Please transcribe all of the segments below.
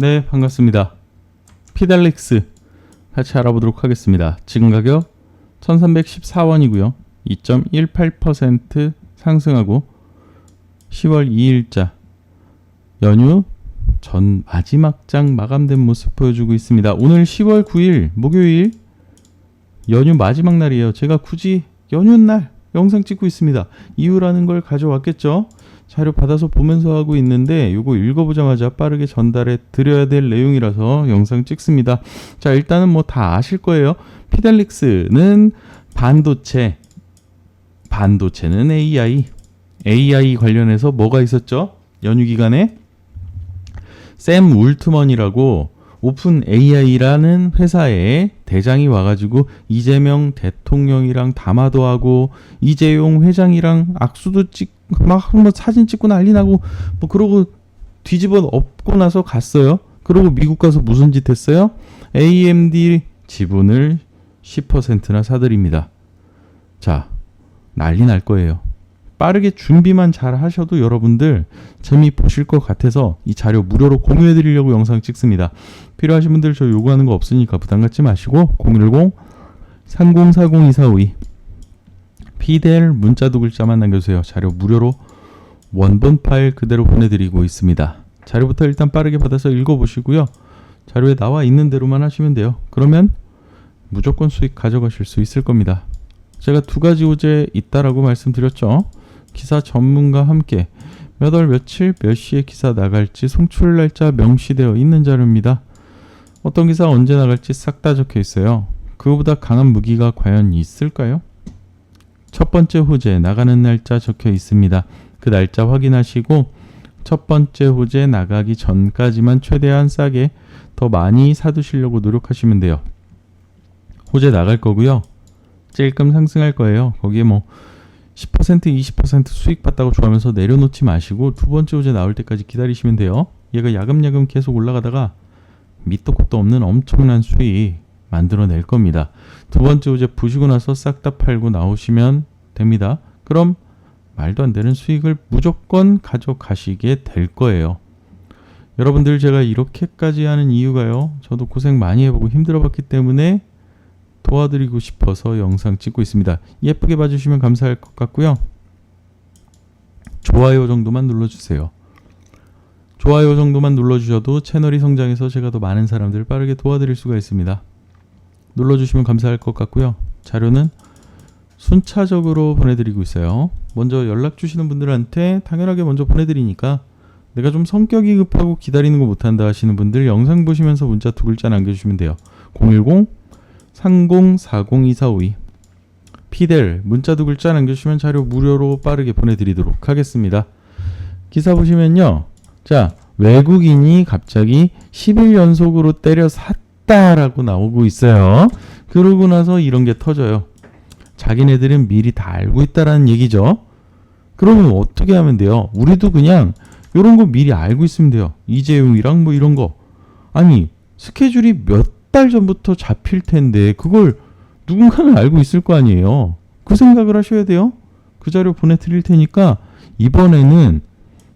네, 반갑습니다. 피달릭스 같이 알아보도록 하겠습니다. 지금 가격 1314원이고요. 2.18% 상승하고 10월 2일자 연휴 전 마지막 장 마감된 모습 보여주고 있습니다. 오늘 10월 9일 목요일 연휴 마지막 날이에요. 제가 굳이 연휴 날 영상 찍고 있습니다. 이유라는 걸 가져왔겠죠? 자료 받아서 보면서 하고 있는데 요거 읽어보자마자 빠르게 전달해 드려야 될 내용이라서 영상 찍습니다. 자 일단은 뭐 다 아실 거예요. 피델릭스는 반도체 반도체는 AI AI 관련해서 뭐가 있었죠? 연휴 기간에 샘 울트먼이라고 오픈 AI라는 회사에 대장이 와가지고 이재명 대통령이랑 담화도 하고 이재용 회장이랑 악수도 찍 막 한번 사진 찍고 난리 나고 뭐 그러고 뒤집어 엎고 나서 갔어요. 그러고 미국 가서 무슨 짓 했어요? AMD 지분을 10%나 사들입니다. 자, 난리 날 거예요. 빠르게 준비만 잘 하셔도 여러분들 재미 보실 것 같아서 이 자료 무료로 공유해 드리려고 영상 찍습니다. 필요하신 분들 저 요구하는 거 없으니까 부담 갖지 마시고 010 3040 2452 피델 문자 두 글자만 남겨주세요. 자료 무료로 원본 파일 그대로 보내드리고 있습니다. 자료부터 일단 빠르게 받아서 읽어보시고요. 자료에 나와 있는 대로만 하시면 돼요. 그러면 무조건 수익 가져가실 수 있을 겁니다. 제가 두 가지 호재 있다라고 말씀드렸죠. 기사 전문가 함께 몇 월 며칠 몇 시에 기사 나갈지 송출 날짜 명시되어 있는 자료입니다. 어떤 기사 언제 나갈지 싹 다 적혀 있어요. 그거보다 강한 무기가 과연 있을까요? 첫 번째 호재 나가는 날짜 적혀 있습니다. 그 날짜 확인하시고 첫 번째 호재 나가기 전까지만 최대한 싸게 더 많이 사두시려고 노력하시면 돼요. 호재 나갈 거고요. 찔끔 상승할 거예요. 거기에 뭐 10% 20% 수익 봤다고 좋아하면서 내려놓지 마시고 두 번째 호재 나올 때까지 기다리시면 돼요. 얘가 야금야금 계속 올라가다가 밑도 끝도 없는 엄청난 수익 만들어낼 겁니다. 두 번째 호재 부시고 나서 싹 다 팔고 나오시면 됩니다. 그럼 말도 안 되는 수익을 무조건 가져가시게 될 거예요. 여러분들 제가 이렇게까지 하는 이유가요. 저도 고생 많이 해보고 힘들어봤기 때문에 도와드리고 싶어서 영상 찍고 있습니다. 예쁘게 봐주시면 감사할 것 같고요. 좋아요 정도만 눌러주세요. 좋아요 정도만 눌러주셔도 채널이 성장해서 제가 더 많은 사람들을 빠르게 도와드릴 수가 있습니다. 눌러주시면 감사할 것 같고요. 자료는 순차적으로 보내드리고 있어요. 먼저 연락 주시는 분들한테 당연하게 먼저 보내드리니까 내가 좀 성격이 급하고 기다리는 거 못한다 하시는 분들 영상 보시면서 문자 두 글자 남겨주시면 돼요. 010 30402452 피델 문자 두 글자 남겨주시면 자료 무료로 빠르게 보내드리도록 하겠습니다. 기사 보시면요. 자 외국인이 갑자기 10일 연속으로 때려 샀다라고 나오고 있어요. 그러고 나서 이런 게 터져요. 자기네들은 미리 다 알고 있다라는 얘기죠. 그러면 어떻게 하면 돼요? 우리도 그냥 이런 거 미리 알고 있으면 돼요. 이재용이랑 뭐 이런 거. 아니 스케줄이 몇 달 전부터 잡힐 텐데 그걸 누군가는 알고 있을 거 아니에요. 그 생각을 하셔야 돼요. 그 자료 보내드릴 테니까 이번에는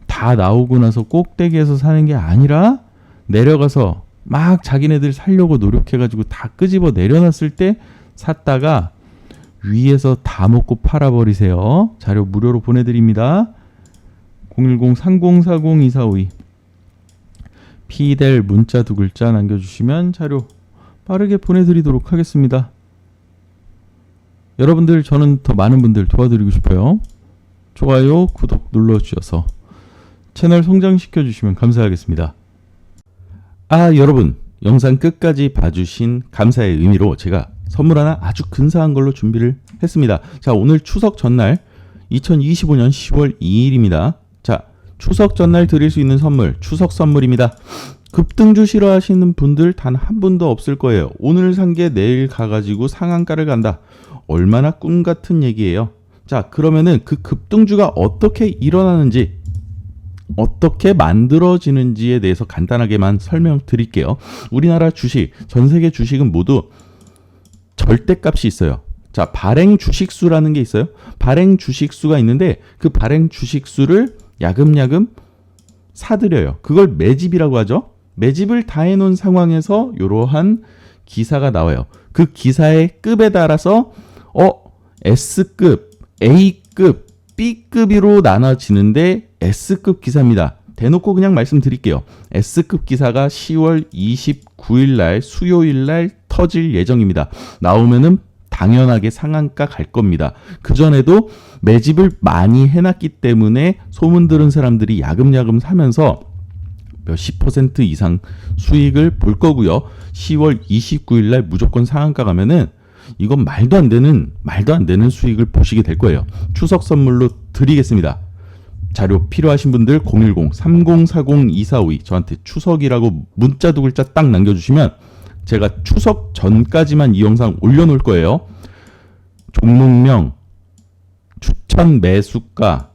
다 나오고 나서 꼭대기에서 사는 게 아니라 내려가서 막 자기네들 살려고 노력해가지고 다 끄집어 내려놨을 때 샀다가 위에서 다 먹고 팔아버리세요. 자료 무료로 보내드립니다. 010-3040-2452 피델 문자 두 글자 남겨주시면 자료 빠르게 보내드리도록 하겠습니다. 여러분들 저는 더 많은 분들 도와드리고 싶어요. 좋아요, 구독 눌러주셔서 채널 성장시켜 주시면 감사하겠습니다. 아 여러분 영상 끝까지 봐주신 감사의 의미로 제가 선물 하나 아주 근사한 걸로 준비를 했습니다. 자 오늘 추석 전날 2025년 10월 2일입니다. 자 추석 전날 드릴 수 있는 선물 추석 선물입니다. 급등주 싫어하시는 분들 단 한 분도 없을 거예요. 오늘 산 게 내일 가가지고 상한가를 간다. 얼마나 꿈 같은 얘기예요. 자, 그러면은 그 급등주가 어떻게 일어나는지, 어떻게 만들어지는지에 대해서 간단하게만 설명드릴게요. 우리나라 주식, 전 세계 주식은 모두 절대값이 있어요. 자, 발행 주식수라는 게 있어요. 발행 주식수가 있는데 그 발행 주식수를 야금야금 사들여요. 그걸 매집이라고 하죠. 매집을 다 해놓은 상황에서 이러한 기사가 나와요. 그 기사의 급에 따라서 어 S급, A급, B급으로 나눠지는데 S급 기사입니다. 대놓고 그냥 말씀드릴게요. S급 기사가 10월 29일 날 수요일 날 터질 예정입니다. 나오면은 당연하게 상한가 갈 겁니다. 그 전에도 매집을 많이 해놨기 때문에 소문 들은 사람들이 야금야금 사면서 몇십 퍼센트 이상 수익을 볼 거고요. 10월 29일 날 무조건 상한가 가면은 이건 말도 안 되는 말도 안 되는 수익을 보시게 될 거예요. 추석 선물로 드리겠습니다. 자료 필요하신 분들 010-3040-2452 저한테 추석이라고 문자 두 글자 딱 남겨주시면 제가 추석 전까지만 이 영상 올려놓을 거예요. 종목명, 추천 매수가,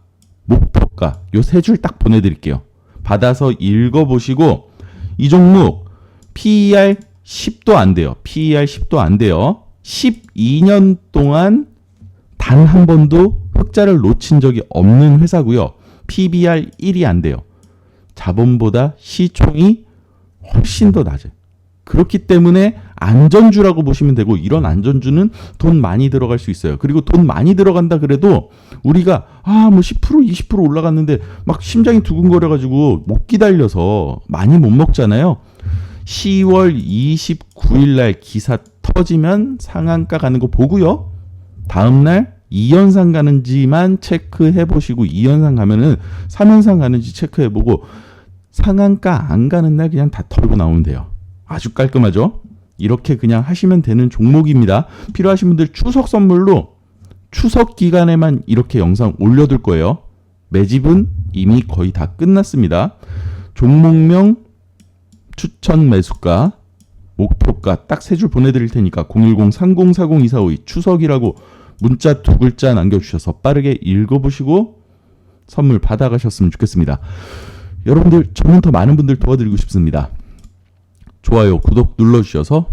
목표가 요 세 줄 딱 보내드릴게요. 받아서 읽어보시고 이 종목 PER 10도 안 돼요. PER 10도 안 돼요. 12년 동안 단 한 번도 흑자를 놓친 적이 없는 회사고요. PBR 1이 안 돼요. 자본보다 시총이 훨씬 더 낮아요. 그렇기 때문에 안전주라고 보시면 되고 이런 안전주는 돈 많이 들어갈 수 있어요. 그리고 돈 많이 들어간다 그래도 우리가 아 뭐 10% 20% 올라갔는데 막 심장이 두근거려 가지고 못 기다려서 많이 못 먹잖아요. 10월 29일 날 기사 터지면 상한가 가는 거 보고요. 다음 날 2연상 가는지만 체크해 보시고 2연상 가면은 3연상 가는지 체크해 보고 상한가 안 가는 날 그냥 다 털고 나오면 돼요. 아주 깔끔하죠? 이렇게 그냥 하시면 되는 종목입니다. 필요하신 분들 추석 선물로 추석 기간에만 이렇게 영상 올려둘 거예요. 매집은 이미 거의 다 끝났습니다. 종목명 추천 매수가 목표가 딱 세 줄 보내드릴 테니까 010-3040-2452 추석이라고 문자 두 글자 남겨주셔서 빠르게 읽어보시고 선물 받아가셨으면 좋겠습니다. 여러분들 저는 더 많은 분들 도와드리고 싶습니다. 좋아요, 구독 눌러주셔서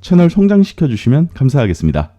채널 성장시켜 주시면 감사하겠습니다.